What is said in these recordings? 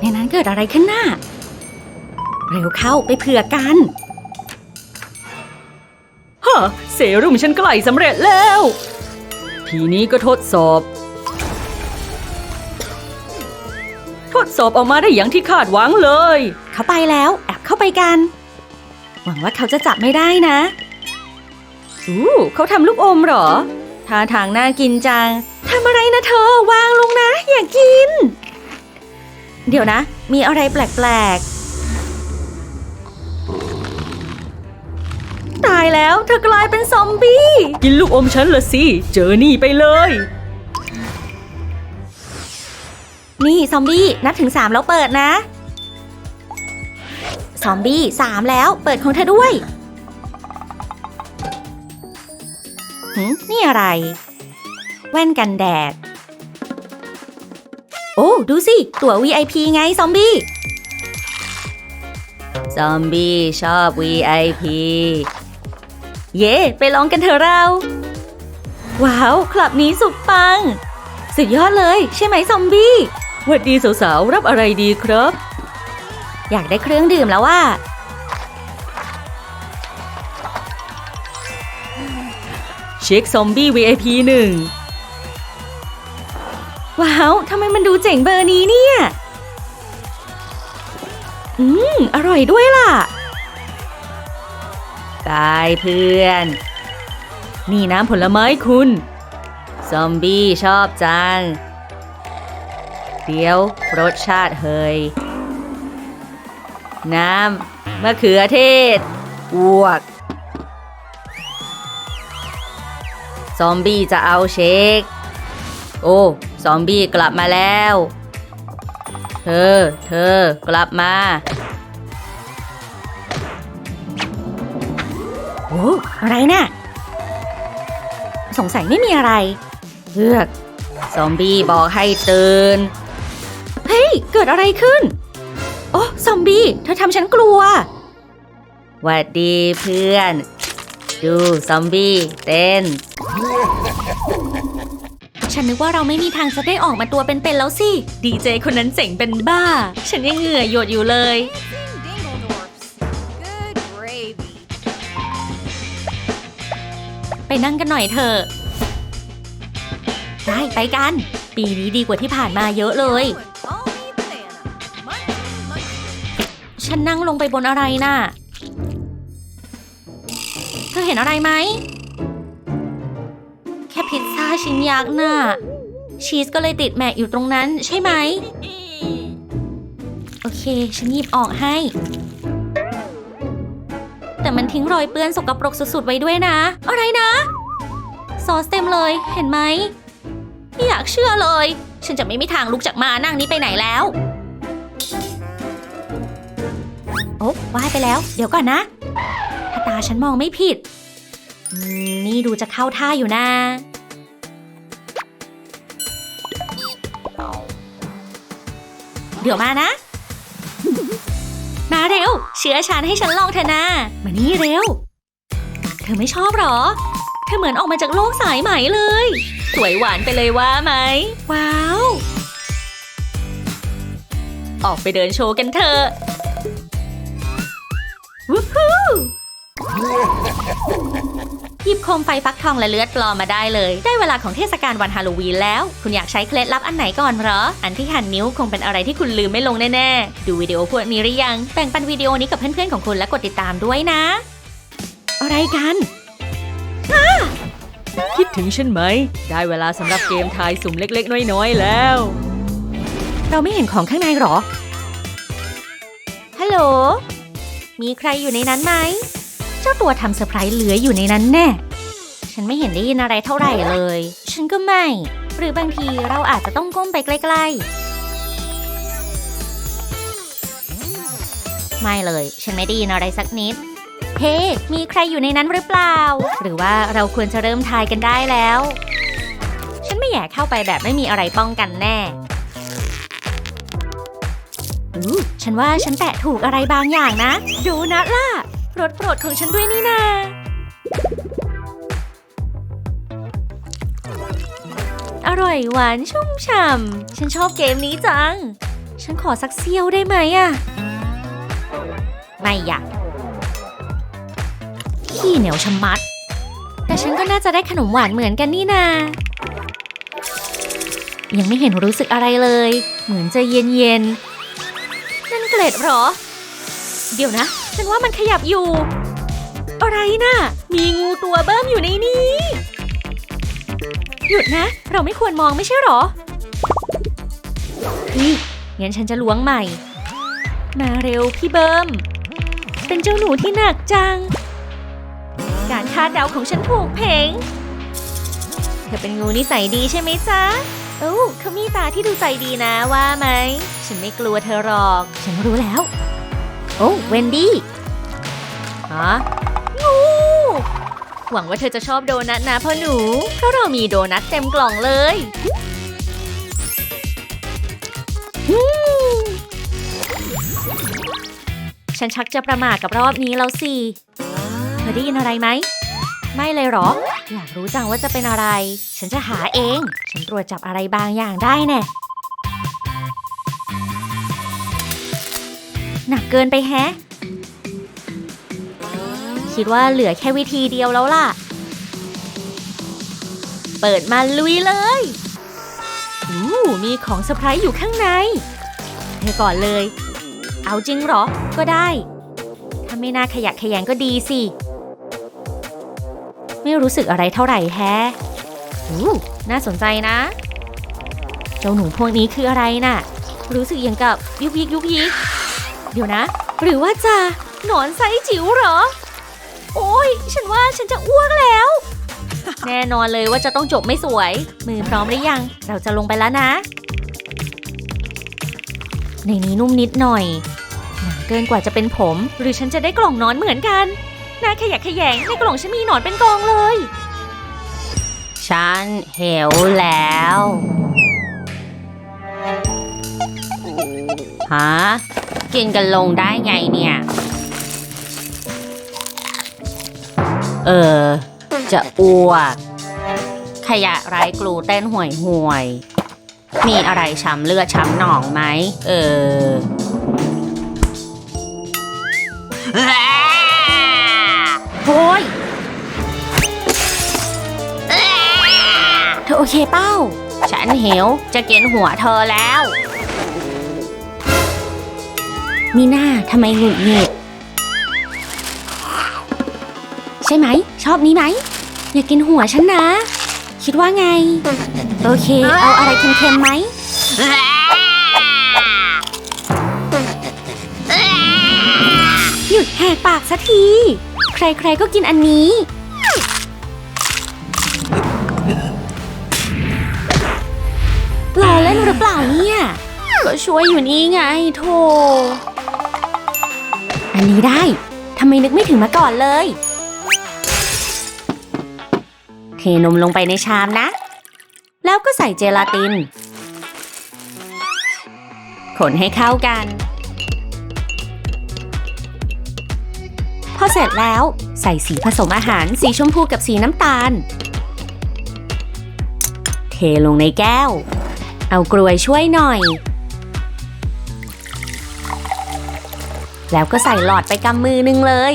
ในนั้นเกิดอะไรขึ้นน่ะเร็วเข้าไปเผื่อกันฮะเซรุ่มฉันใกล้สำเร็จแล้ว ทีนี้ก็ทดสอบ ทดสอบออกมาได้อย่างที่คาดหวังเลย เขาไปแล้วแอบเข้าไปกัน หวังว่าเขาจะจับไม่ได้นะอู้เขาทำลูกอมเหรอท่าทางน่ากินจังทำอะไรนะเธอ วางลงนะ อย่ากิน เดี๋ยวนะ มีอะไรแปลกๆ ตายแล้วเธอกลายเป็นซอมบี้ กินลูกอมฉันละสิ เจอนี่ไปเลย นี่ซอมบี้ นับถึง3แล้วเปิดนะ ซอมบี้3แล้วเปิดของเธอด้วยหืมนี่อะไร แว่นกันแดด โอ้ ดูสิ ตั๋ว VIP ไง ซอมบี้ ซอมบี้ชอบ VIP เย่ไปลองกันเถอะเรา ว้าว คลับนี้สุดปัง สุดยอดเลย ใช่ไหมซอมบี้วัดดีสาวๆ รับอะไรดีครับ อยากได้เครื่องดื่มแล้วว่า เช็คซอมบี้ VIP หนึ่ง ว้าวทำไมมันดูเจ๋งเบอร์นี้เนี่ย อืม อร่อยด้วยล่ะ ตายเพื่อน นี่น้ำผลไม้คุณ ซอมบี้ชอบจัง เดี๋ยวรสชาติเฮย น้ำมะเขือเทศอวก ซอมบี้จะเอาเชค โอ้ ซอมบี้กลับมาแล้ว เธอ เธอกลับมา โอ้อะไรน่ะ สงสัยไม่มีอะไรเลือกซอมบี้บอกให้ตื่น เฮ้ย เกิดอะไรขึ้น โอ้ซอมบี้ เธอทำฉันกลัวหวัดดีเพื่อน ดูซอมบี้เต้น ฉันนึกว่าเราไม่มีทางจะได้ออกมาตัวเป็นๆแล้วสิ ดีเจคนนั้นเจ๋งเป็นบ้า ฉันยังเหงื่อหยดอยู่เลย Dingledorfs. Good gravy. ไปนั่งกันหน่อยเถอะ ได้ไปกัน ปีนี้ดีกว่าที่ผ่านมาเยอะเลย Call me banana. Munchie, munchie. ฉันนั่งลงไปบนอะไรน่ะ เธอเห็นอะไรไหม ชิ้นยักษ์น่ะ ชีสก็เลยติดแมกอยู่ตรงนั้นใช่ไหม โอเค ฉันหยิบออกให้ แต่มันทิ้งรอยเปื้อนสกปรกสุดๆไว้ด้วยนะ อะไรนะ ซอสเต็มเลยเห็นไหมไม่อยากเชื่อเลย ฉันจะไม่มีทางลุกจากมานั่งนี้ไปไหนแล้ว โอ้ว่ายไปแล้ว เดี๋ยวก่อนนะ ถ้าตาฉันมองไม่ผิด นี่ดูจะเข้าท่าอยู่นะ เดี๋ยวมานะ มาเร็ว เชื้อฉันให้ฉันลองเถอนะมานี่เร็ว เธอไม่ชอบหรอ เธอเหมือนออกมาจากโลกสายไหมเลย สวยหวานไปเลยว่าไหม ว้าว ออกไปเดินโชว์กันเถอะ มไฟฟักทองและเลือดปลอมมาได้เลย ได้เวลาของเทศกาลวันฮาโลวีนแล้ว คุณอยากใช้เคล็ดลับอันไหนก่อนเหรอ อันที่หั่นนิ้วคงเป็นอะไรที่คุณลืมไม่ลงแน่ๆ ดูวิดีโอพวกนี้หรือยัง แบ่งปันวิดีโอนี้กับเพื่อนๆของคุณและกดติดตามด้วยนะ อะไรกันคิดถึงฉันไหม ได้เวลาสำหรับเกมทายสุ่มเล็ก ๆ น้อยๆแล้ว เราไม่เห็นของข้างในหรอ ฮัลโหล มีใครอยู่ในนั้นไหม เจ้าตัวทำเซอร์ไพรส์เหลืออยู่ในนั้นแน่ ฉันไม่เห็นได้ยินอะไรเท่าไหร่เลย ฉันก็ไม่ หรือบางทีเราอาจจะต้องก้มไปใกล้ๆ ไม่เลย ฉันไม่ได้ยินอะไรสักนิด เฮ้มีใครอยู่ในนั้นหรือเปล่า หรือว่าเราควรจะเริ่มทายกันได้แล้ว ฉันไม่อยากเข้าไปแบบไม่มีอะไรป้องกันแน่ฉันว่าฉันแตะถูกอะไรบางอย่างนะ ดูนะล่ะรสโปรดของฉันด้วยนี่นาอ ร่อยหวานชุ่มฉ่ำ ฉันชอบเกมนี้จัง ฉันขอสักเซี่ยวได้ไหมอะไม่อยากขี้เหนียวชะมัด แต่ฉันก็น่าจะได้ขนมหวานเหมือนกันนี่นา ยังไม่เห็นรู้สึกอะไรเลย เหมือนจะเย็นเย็นนั่นเกล็ดหรอ เดี๋ยวนะ ฉันว่ามันขยับอยู่ อะไรน่ะ มีงูตัวเบิ้มอยู่ในนี้ หยุดนะ เราไม่ควรมองไม่ใช่หรอเฮ้ยงั้นฉันจะล้วงใหม่ มาเร็วพี่เบิ้มเป็นเจ้าหนูที่หนักจัง การคาดเดาของฉันถูกเพงเธอเป็นงูนิสัยดีใช่ไหมจ๊ะเอ้เขามีตาที่ดูใจดีนะว่าไหม ฉันไม่กลัวเธอหรอก ฉันรู้แล้ว โอ้เวนดี้ฮะ หวังว่าเธอจะชอบโดนัทนะพ่อหนู เพราะเรามีโดนัทเต็มกล่องเลยฉันชักจะประมาทกับรอบนี้แล้วสิ เธอได้ยินอะไรไหม ไม่เลยหรอ อยากรู้จังว่าจะเป็นอะไร ฉันจะหาเอง ฉันตรวจจับอะไรบางอย่างได้แน่หนักเกินไปแฮะ คิดว่าเหลือแค่วิธีเดียวแล้วล่ะ เปิดมาลุยเลยอู้มีของเซอร์ไพรส์อยู่ข้างในเธอก่อนเลย เอาจริงเหรอ ก็ได้ ถ้าไม่น่าขยะแขยงก็ดีสิ ไม่รู้สึกอะไรเท่าไหร่แฮะอู้น่าสนใจนะ เจ้าหนูพวกนี้คืออะไรน่ะ รู้สึกอย่างกับยุกยิกยุกยิก เดี๋ยวนะ หรือว่าจะหนอนไซจิ๋วเหรอ ฉันว่าฉันจะอ้วกแล้ว แน่นอนเลยว่าจะต้องจบไม่สวย มือพร้อมหรือยัง เราจะลงไปแล้วนะ ในนี้นุ่มนิดหน่อยหนาเกินกว่าจะเป็นผม หรือฉันจะได้กล่องนอนเหมือนกันน่าขยะแขยงในกล่องฉันมีหนอนเป็นกองเลย ฉันเหวแล้ว ฮะ กินกันลงได้ไงเนี่ย เออ จะอ้วก ขยะไร้กลูเต้นห่วยห่วยๆมีอะไรช้ำเลือดช้ำหนองไหม เออ โอ้ยเธอโอเคเป้า ฉันหิวจะกินหัวเธอแล้ว มีหน้าทำไมหงุดหงิด ช่ไหม ชอบนี้ไหม อยากกินหัวฉันนะ คิดว่าไง โอเค เอาอะไรเค็มๆไหม หยุดแหกปากสักที ใครๆก็กินอันนี้ รอเล่นหรือเปล่าเนี่ย ก็ช่วยอยู่นี่ไงโธ่อันนี้ได้ ทำไมนึกไม่ถึงมาก่อนเลย เทนมลงไปในชามนะ แล้วก็ใส่เจลาติน คนให้เข้ากัน พอเสร็จแล้วใส่สีผสมอาหารสีชมพูกับสีน้ำตาล เทลงในแก้ว เอากลวยช่วยหน่อย แล้วก็ใส่หลอดไปกำมือนึงเลย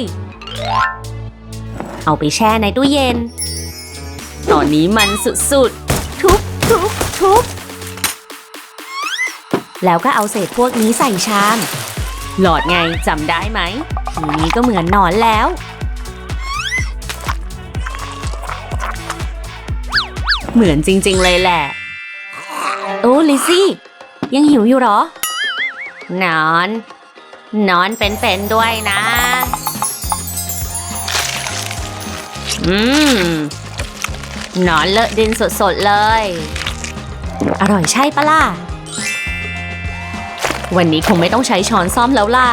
เอาไปแช่ในตู้เย็น ตอนนี้มันสุดๆ ทุบทุบทุบแล้วก็เอาเศษพวกนี้ใส่ชาม หลอดไงจำได้ไหม ทีนี้ก็เหมือนนอนแล้ว เหมือนจริง ๆ เลยแหละ โอ้ลิซี่ ยังหิวอยู่หรอ นอน นอนเป็นๆด้วยนะ อืม นอนเลอะดินสดๆเลย อร่อยใช่ปะล่ะ วันนี้คงไม่ต้องใช้ช้อนซ่อมแล้วล่ะ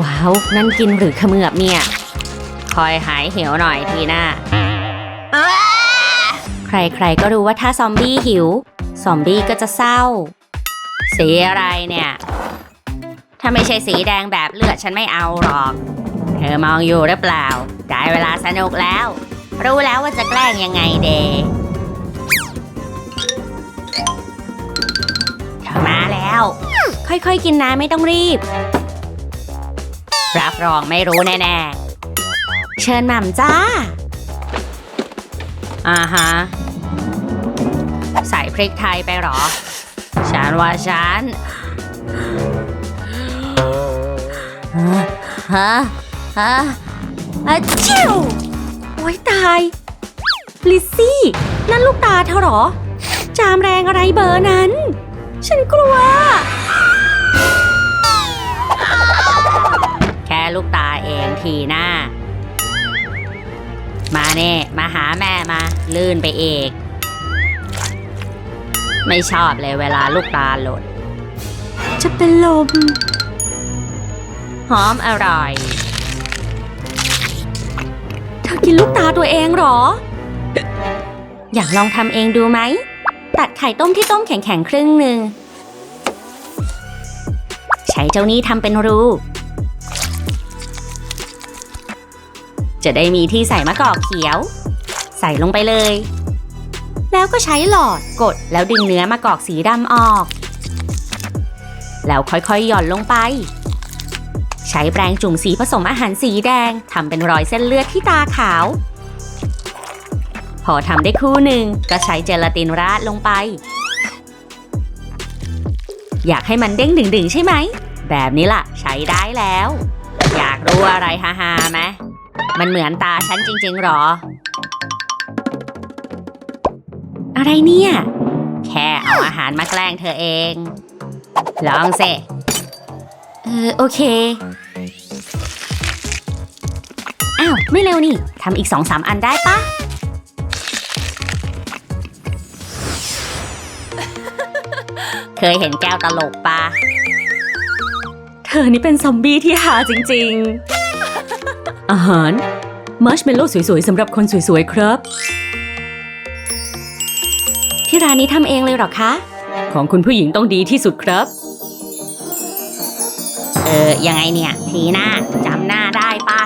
ว้าว นั่นกินหรือขมือบเนี่ย คอยหายเหิวหน่อยทีหน้า ใครๆก็รู้ว่าถ้าซอมบี้หิว ซอมบี้ก็จะเศร้า สีอะไรเนี่ย ถ้าไม่ใช่สีแดงแบบเลือดฉันไม่เอาหรอก เธอมองอยู่หรือเปล่าได้เวลาสนุกแล้ว รู้แล้วว่าจะแกล้งยังไงเดเธอมาแล้ว ค่อยๆกินนะไม่ต้องรีบ รับรองไม่รู้แน่ๆ เชิญหม่ำจ้า อ่าฮะ ใส่พริกไทยไปหรอ ฉันว่าฉันฮะ ฮะอะชิวโอ้ยตาย ลิซซี่ นั่นลูกตาเธอเหรอ จามแรงอะไรเบอร์นั้น ฉันกลัว แค่ลูกตาเองทีหน้า มาเน่มาหาแม่มา ลื่นไปเอกไม่ชอบเลยเวลาลูกตาหล่นจะเป็นลม หอมอร่อย เธอกินลูกตาตัวเองเหรอ อยากลองทำเองดูไหม ตัดไข่ต้มที่ต้มแข็งๆครึ่งหนึ่ง ใช้เจ้านี้ทำเป็นรู จะได้มีที่ใส่มะกอกเขียว ใส่ลงไปเลย แล้วก็ใช้หลอดกดแล้วดึงเนื้อมะกอกสีดำออก แล้วค่อยๆหย่อนลงไป ช้แปรงจุ่มสีผสมอาหารสีแดงทำเป็นรอยเส้นเลือดที่ตาขาว พอทำได้คู่หนึ่งก็ใช้เจลาตินราดลงไป อยากให้มันเด้งดึงๆใช่ไหม แบบนี้ล่ะ ใช้ได้แล้ว อยากรู้อะไรฮาฮาไหมมันเหมือนตาฉันจริงๆหรอ อะไรเนี่ย แค่เอาอาหารมาแกล้งเธอเอง ลองสิเออโอเคาว ไม่เร็วนี่ทำอีกสองสามอันได้ปะเคยเห็นแก้วตลกปะเธอนี่เป็นซอมบี้ที่หาจริงๆ อาหาร มัชเมลโล่สวยๆสำหรับคนสวยๆครับ ที่ร้านนี้ทำเองเลยเหรอคะ ของคุณผู้หญิงต้องดีที่สุดครับ เออ ยังไงเนี่ย ทีหน้าจำหน้าได้ปะท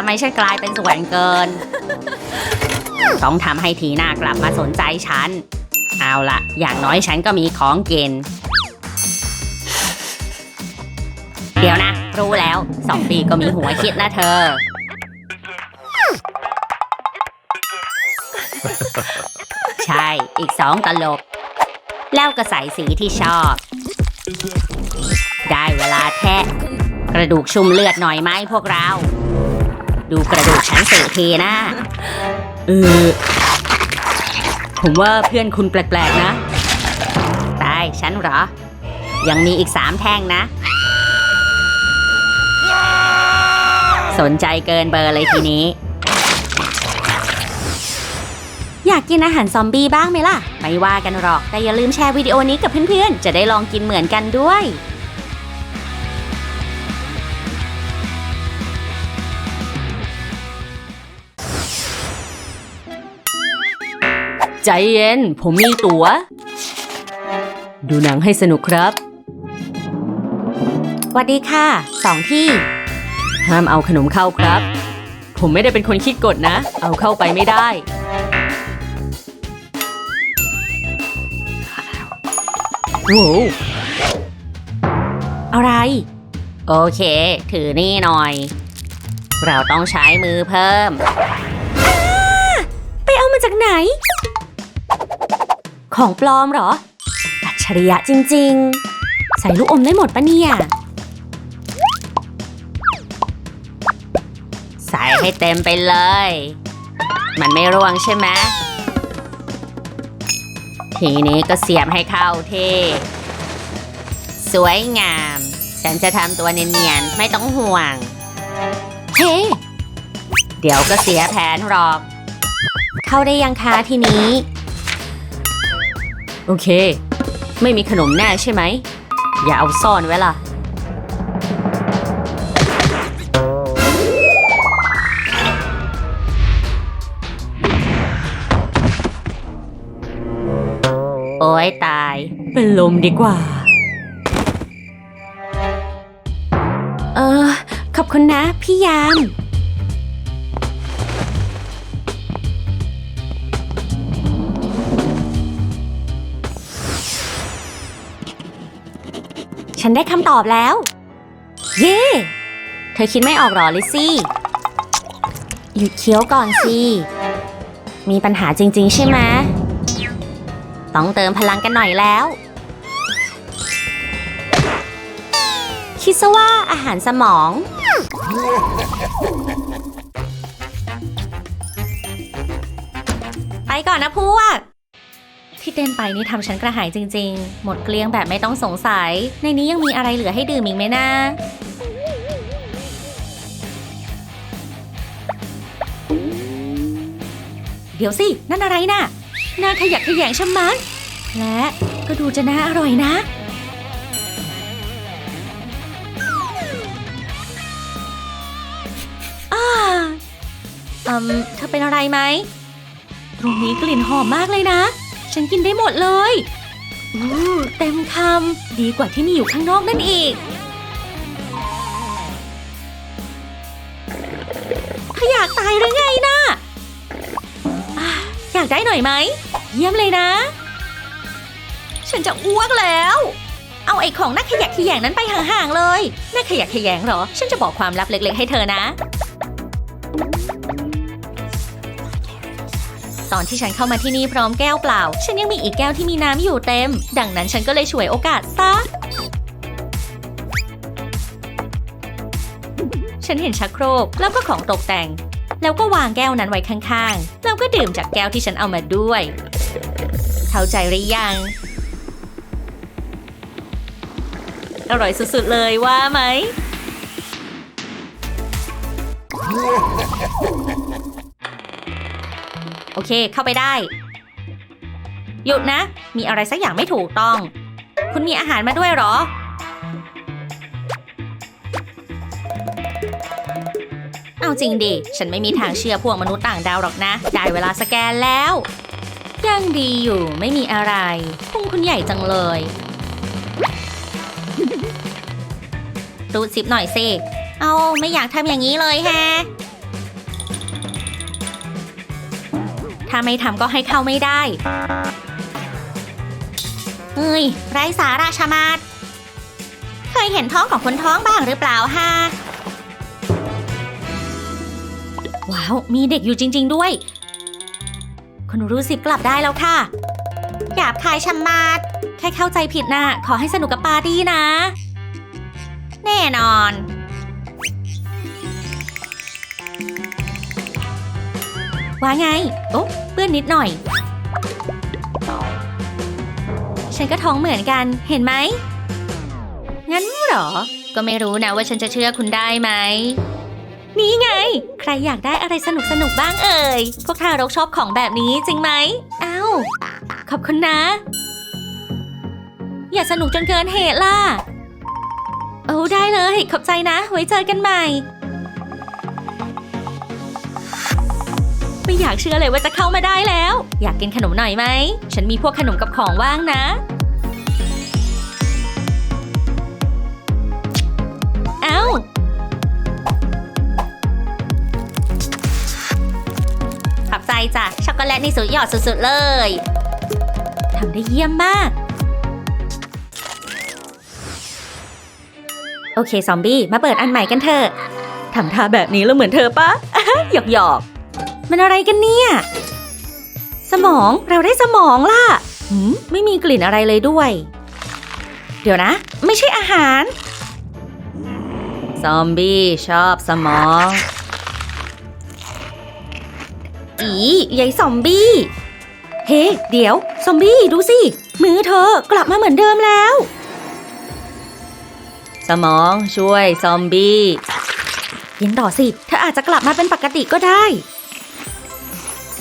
ำไมฉันกลายเป็นสวยเกิน ต้องทำให้ทีหน้ากลับมาสนใจฉัน เอาละอย่างน้อยฉันก็มีของกิน เดี๋ยวนะ รู้แล้วสองปีก็มีหัวคิดนะเธอ ใช่อีกสองตลบ แล้วก็ใส่สีที่ชอบ ได้เวลาแทะกระดูกชุ่มเลือดหน่อยไหมพวกเรา ดูกระดูกฉันสีทีนะเออ ผมว่าเพื่อนคุณแปลกๆนะได้ฉันเหรอ ยังมีอีกสามแท่งนะ สนใจเกินเบอร์เลยทีนี้ อยากกินอาหารซอมบี้บ้างไหมล่ะ ไม่ว่ากันหรอก แต่อย่าลืมแชร์วิดีโอนี้กับเพื่อนๆ จะได้ลองกินเหมือนกันด้วย ใจเย็น ผมมีตัว๋ว ดูหนังให้สนุกครับ สวัสดีค่ะ สองที่ ห้ามเอาขนมเข้าครับ ผมไม่ได้เป็นคนคิดกฎนะ เอาเข้าไปไม่ได้ โว้วอะไร โอเค ถือนี่หน่อย เราต้องใช้มือเพิ่ม ไปเอามาจากไหน ของปลอมเหรอ อัจฉริยะจริง ๆ ใส่ลูกอมได้หมดปะเนี่ย ใส่ให้เต็มไปเลย มันไม่ร่วงใช่ไหม ทีนี้ก็เสียบให้เข้าที่ สวยงาม ฉันจะทำตัวเนียนๆ ไม่ต้องห่วง เฮ้ เดี๋ยวก็เสียแผนหรอก เข้าได้ยังคะทีนี้ โอเค ไม่มีขนมแน่ใช่ไหม อย่าเอาซ่อนไว้ล่ะ โอ้ยตาย เป็นลมดีกว่า เออ ขอบคุณนะพี่ยาม ฉันได้คำตอบแล้ว เย่เธอคิดไม่ออกหรอลิซซี่ หยุดเคี้ยวก่อนสิ มีปัญหาจริง ๆ ใช่ไหม ต้องเติมพลังกันหน่อยแล้ว คิดซะว่าอาหารสมอง ไปก่อนนะพวก ที่เต้นไปนี่ทำฉันกระหายจริง ๆ หมดเกลี้ยงแบบไม่ต้องสงสัย ในนี้ยังมีอะไรเหลือให้ดื่มอีกไหมนะเดี๋ยวสิ นั่นอะไรน่ะน่าขยักขยงชะมัดและก็ดูจะน่าอร่อยนะอ่าอืมเธอเป็นอะไรไหม ตรงนี้กลิ่นหอมมากเลยนะ ฉันกินได้หมดเลยอู้เต็มคำดีกว่าที่มีอยู่ข้างนอกนั่นอีกถ้าอยากตายหรือไงนะอะอยากได้หน่อยไหม เยี่ยมเลยนะ ฉันจะอ้วกแล้ว เอาไอ้ของน่าขยะแขยงนั้นไปห่างๆเลยน่าขยะแขยงเหรอ ฉันจะบอกความลับเล็กๆให้เธอนะ ตอนที่ฉันเข้ามาที่นี่พร้อมแก้วเปล่า ฉันยังมีอีกแก้วที่มีน้ำอยู่เต็ม ดังนั้นฉันก็เลยฉวยโอกาสซะฉันเห็นชักโครกแล้วก็ของตกแต่ง แล้วก็วางแก้วนั้นไว้ข้างๆ แล้วก็ดื่มจากแก้วที่ฉันเอามาด้วย เข้าใจหรือยัง อร่อยสุดๆเลยว่าไหม อเค เข้าไปได้ หยุดนะ มีอะไรสักอย่างไม่ถูกต้อง คุณมีอาหารมาด้วยหรอ เอาจริงดิ ฉันไม่มีทางเชื่อพวกมนุษย์ต่างดาวหรอกนะ ได้เวลาสแกนแล้ว ยังดีอยู่ไม่มีอะไร พุงคุณใหญ่จังเลยรูดซิปหน่อยสิ เอาไม่อยากทำอย่างนี้เลยแฮะ ถ้าไม่ทำก็ให้เข้าไม่ได้เฮ้ยไรสาราชะมัดเคยเห็นท้องของคนท้องบ้างหรือเปล่าฮะว้าว มีเด็กอยู่จริง ๆ ด้วย คุณรู้สิกลับได้แล้วค่ะ หยาบคายชะมัดแค่เข้าใจผิดนะขอให้สนุกกับปาร์ตี้นะ แน่นอนว่าไง โอ๊ะื้อนนิดหน่อย ฉันก็ท้องเหมือนกัน เห็นไหม งั้นเหรอ ก็ไม่รู้นะว่าฉันจะเชื่อคุณได้ไหม นี่ไง ใครอยากได้อะไรสนุกสนุกๆบ้างเอ่ย พวกทารกชอบของแบบนี้จริงไหม อ้าว ขอบคุณนะ อย่าสนุกจนเกินเหตุล่ะ โอ้ได้เลย ขอบใจนะ ไว้เจอกันใหม่ ไม่อยากเชื่อเลยว่าจะเข้ามาได้แล้ว อยากกินขนมหน่อยไหม ฉันมีพวกขนมกับของว่างนะ เอ้าขับใจจ้ะ ช็อกโกแลตนี่สุดยอดสุดๆเลย ทำได้เยี่ยมมาก โอเค ซอมบี้ มาเปิดอันใหม่กันเถอะทำท่าแบบนี้แล้วเหมือนเธอปะหยอกหยอก มันอะไรกันเนี่ย สมองเราได้สมองล่ะหืมไม่มีกลิ่นอะไรเลยด้วย เดี๋ยวนะ ไม่ใช่อาหาร ซอมบี้ชอบสมองอีใหญ่ซอมบี้ เฮ้ เดี๋ยว ซอมบี้ดูสิ มือเธอกลับมาเหมือนเดิมแล้ว สมองช่วยซอมบี้กินต่อสิ เธออาจจะกลับมาเป็นปกติก็ได้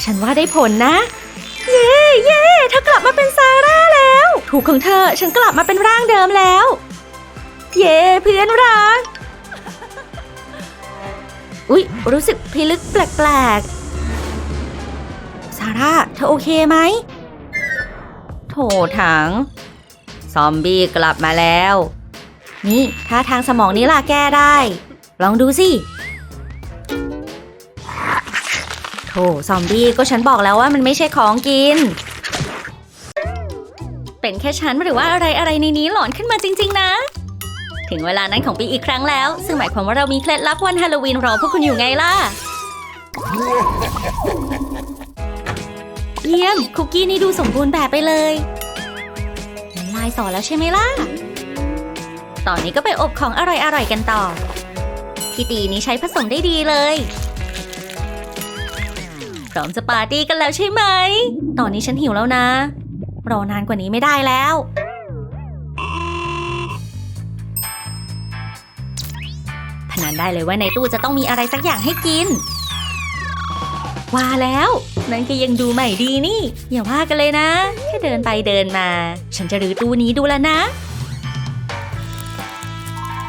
ฉันว่าได้ผลนะ เย่เย่เธอกลับมาเป็นซาร่าแล้ว ถูกของเธอฉันกลับมาเป็นร่างเดิมแล้ว เย่เพื่อนรักอุ๊ย รู้สึกพิลึกแปลกๆ ซาร่า เธอโอเคไหม โถถัง ซอมบี้กลับมาแล้ว นี่ท่าทางสมองนี้ล่ะแก้ได้ ลองดูสิ โถซอมบี้ก็ฉันบอกแล้วว่ามันไม่ใช่ของกิน เป็นแค่ฉันหรือว่าอะไรอะไรในนี้หลอนขึ้นมาจริง ๆ นะ ถึงเวลานั้นของปีอีกครั้งแล้ว ซึ่งหมายความว่าเรามีเคล็ดลับวันฮาโลวีนรอพวกคุณอยู่ไงล่ะ เยี่ยม คุกกี้นี่ดูสมบูรณ์แบบไปเลยลายสอแล้วใช่ไหมล่ะ ตอนนี้ก็ไปอบของอร่อยๆกันต่อพี่ตีนี้ใช้ผสมได้ดีเลย อมจะปาร์ตี้กันแล้วใช่ไหม ตอนนี้ฉันหิวแล้วนะ รอนานกว่านี้ไม่ได้แล้ว พนันได้เลยว่าในตู้จะต้องมีอะไรสักอย่างให้กิน ว่าแล้ว นั่นก็ยังดูใหม่ดีนี่ อย่าว่ากันเลยนะ แค่เดินไปเดินมา ฉันจะรื้อตู้นี้ดูแล้วนะ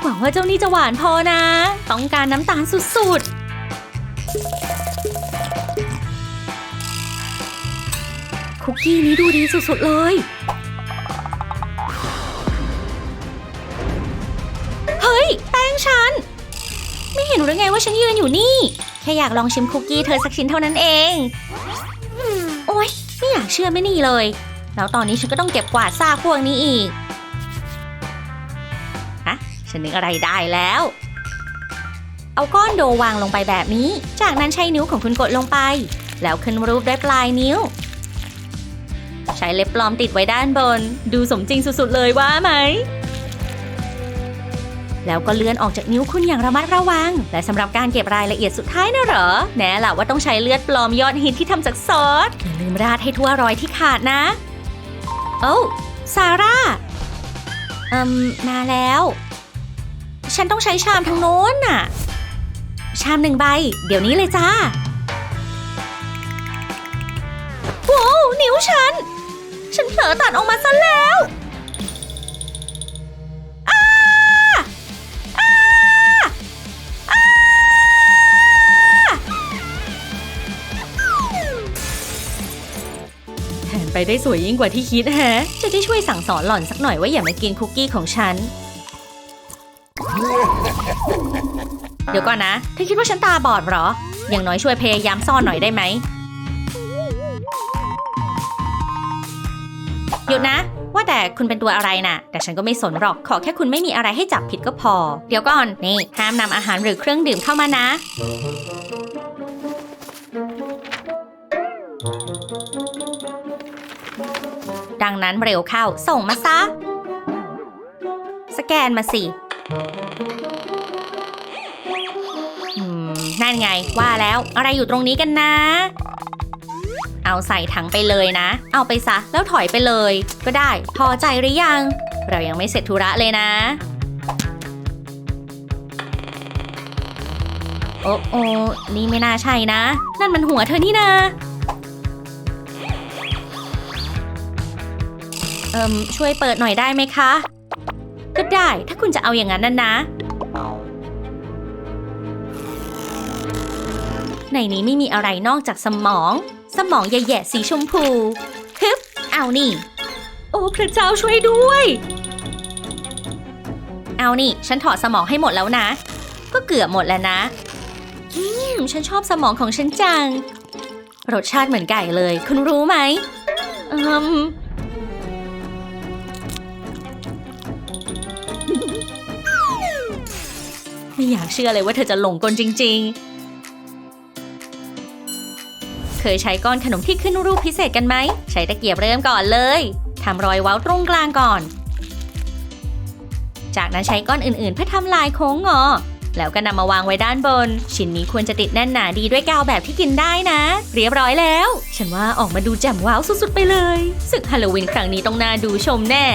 หวังว่าเจ้านี่จะหวานพอนะ ต้องการน้ำตาลสุดๆ คุกกี้นี้ดูดีสุดๆเลย เฮ้ย แป้งฉัน ไม่เห็นหรือไงว่าฉันยืนอยู่นี่ แค่อยากลองชิมคุกกี้เธอสักชิ้นเท่านั้นเอง โอ๊ย ไม่อยากเชื่อไม่นี่เลย แล้วตอนนี้ฉันก็ต้องเก็บกวาดซากพวกนี้อีกอะฉันนึกอะไรได้แล้ว เอาก้อนโดวางลงไปแบบนี้ จากนั้นใช้นิ้วของคุณกดลงไป แล้วขึ้นรูปด้วยปลายนิ้ว ใช้เล็บปลอมติดไว้ด้านบน ดูสมจริงสุดๆเลยว่าไหม แล้วก็เลื่อนออกจากนิ้วคุณอย่างระมัดระวัง และสำหรับการเก็บรายละเอียดสุดท้ายนะเหรอ แน่ล่ะว่าต้องใช้เลือดปลอมยอดฮิตที่ทำจากซอสอย่าลืมราดให้ทั่วรอยที่ขาดนะ โอ้ซาร่าเอืมมาแล้ว ฉันต้องใช้ชามทางโน้นน่ะ ชามหนึ่งใบ เดี๋ยวนี้เลยจ้า ว้าว นิ้วฉัน ฉันเผลอตัดออกมาซะแล้วแผนไปได้สวยยิ่งกว่าที่คิดแฮะ จะได้ช่วยสั่งสอนหล่อนสักหน่อยว่าอย่ามากินคุกกี้ของฉัน เดี๋ยวก่อนนะ เธอคิดว่าฉันตาบอดเหรอ อย่างน้อยช่วยพยายามซ่อนหน่อยได้ไหม ยุดนะ ว่าแต่คุณเป็นตัวอะไรน่ะ แต่ฉันก็ไม่สนหรอกขอแค่คุณไม่มีอะไรให้จับผิดก็พอ เดี๋ยวก่อนนี่ห้ามนำอาหารหรือเครื่องดื่มเข้ามานะ ดังนั้นเร็วเข้าส่งมาซะ สแกนมาสินั่นไงว่าแล้วอะไรอยู่ตรงนี้กันนะ เอาใส่ถังไปเลยนะ เอาไปซะแล้วถอยไปเลย ก็ได้ พอใจหรือยัง เรายังไม่เสร็จธุระเลยนะ โอ้โอ้นี่ไม่น่าใช่นะ นั่นมันหัวเธอนี่นาเอิมช่วยเปิดหน่อยได้ไหมคะ ก็ได้ถ้าคุณจะเอาอย่างนั้นน่ะนะ ในนี้ไม่มีอะไรนอกจากสมอง สมองแย่ๆสีชมพูฮึบเอานี่ โอ้พระเจ้าช่วยด้วย เอานี่ ฉันถอดสมองให้หมดแล้วนะ ก็เกือบหมดแล้วนะ อืม ฉันชอบสมองของฉันจัง รสชาติเหมือนไก่เลย คุณรู้ไหมอืมไม่อยากเชื่อเลยว่าเธอจะหลงกลจริง ๆ เคยใช้ก้อนขนมที่ขึ้นรูปพิเศษกันไหม ใช้ตะเกียบเริ่มก่อนเลยทำรอยเว้าตรงกลางก่อน จากนั้นใช้ก้อนอื่นๆ เพื่อทำลายโค้งงอ แล้วก็นำมาวางไว้ด้านบน ชิ้นนี้ควรจะติดแน่นหนาดีด้วยกาวแบบที่กินได้นะ เรียบร้อยแล้ว ฉันว่าออกมาดูแจ่มว้าวสุดๆไปเลยศึกฮาโลวีนครั้งนี้ต้องน่าดูชมแน่